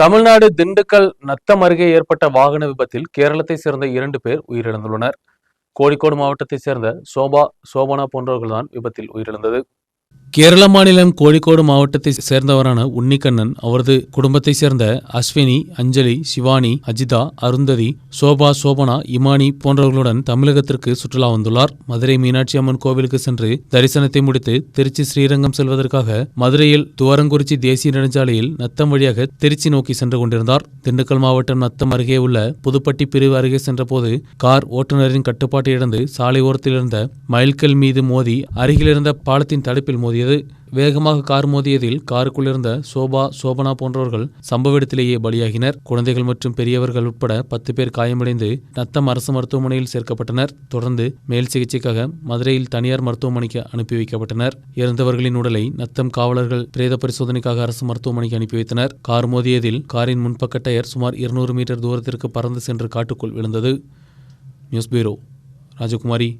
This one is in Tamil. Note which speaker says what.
Speaker 1: தமிழ்நாடு திண்டுக்கல் நத்தம் அருகே ஏற்பட்ட வாகன விபத்தில் கேரளத்தை சேர்ந்த இரண்டு பேர் உயிரிழந்துள்ளனர். கோழிக்கோடு மாவட்டத்தைச் சேர்ந்த சோபா சோபனா போன்றவர்கள்தான் விபத்தில் உயிரிழந்தது. கேரள மாநிலம் கோழிக்கோடு மாவட்டத்தை சேர்ந்தவரான உன்னிக்கண்ணன் அவரது குடும்பத்தைச் சேர்ந்த அஸ்வினி அஞ்சலி சிவானி அஜிதா அருந்ததி சோபா சோபனா இமானி போன்றவர்களுடன் தமிழகத்திற்கு சுற்றுலா வந்துள்ளார். மதுரை மீனாட்சி அம்மன் கோவிலுக்கு சென்று தரிசனத்தை முடித்து திருச்சி ஸ்ரீரங்கம் செல்வதற்காக மதுரையில் துவரங்குறிச்சி தேசிய நெடுஞ்சாலையில் நத்தம் வழியாக திருச்சி நோக்கி சென்று கொண்டிருந்தார். திண்டுக்கல் மாவட்டம் நத்தம் அருகே உள்ள புதுப்பட்டி பிரிவு அருகே சென்றபோது கார் ஓட்டுநரின் கட்டுப்பாட்டை இழந்து சாலை ஓரத்தில் இருந்த மைல்கல் மீது மோதி அருகிலிருந்த பாலத்தின் தடுப்பில் மோதி மோதியது வேகமாக கார் மோதியதில் காருக்குள்ளிருந்த சோபா சோபனா போன்றவர்கள் சம்பவ இடத்திலேயே பலியாகினர். குழந்தைகள் மற்றும் பெரியவர்கள் உட்பட பத்து பேர் காயமடைந்து நத்தம் அரசு மருத்துவமனையில் சேர்க்கப்பட்டனர். தொடர்ந்து மேல் சிகிச்சைக்காக மதுரையில் தனியார் மருத்துவமனைக்கு அனுப்பி வைக்கப்பட்டனர். இறந்தவர்களின் உடலை நத்தம் காவலர்கள் பிரேத பரிசோதனைக்காக அரசு மருத்துவமனைக்கு அனுப்பி வைத்தனர். கார் மோதியதில் காரின் முன்பக்க டயர் சுமார் இருநூறு மீட்டர் தூரத்திற்கு பறந்து சென்று காட்டுக்குள் விழுந்தது. News bureau Rajakumari.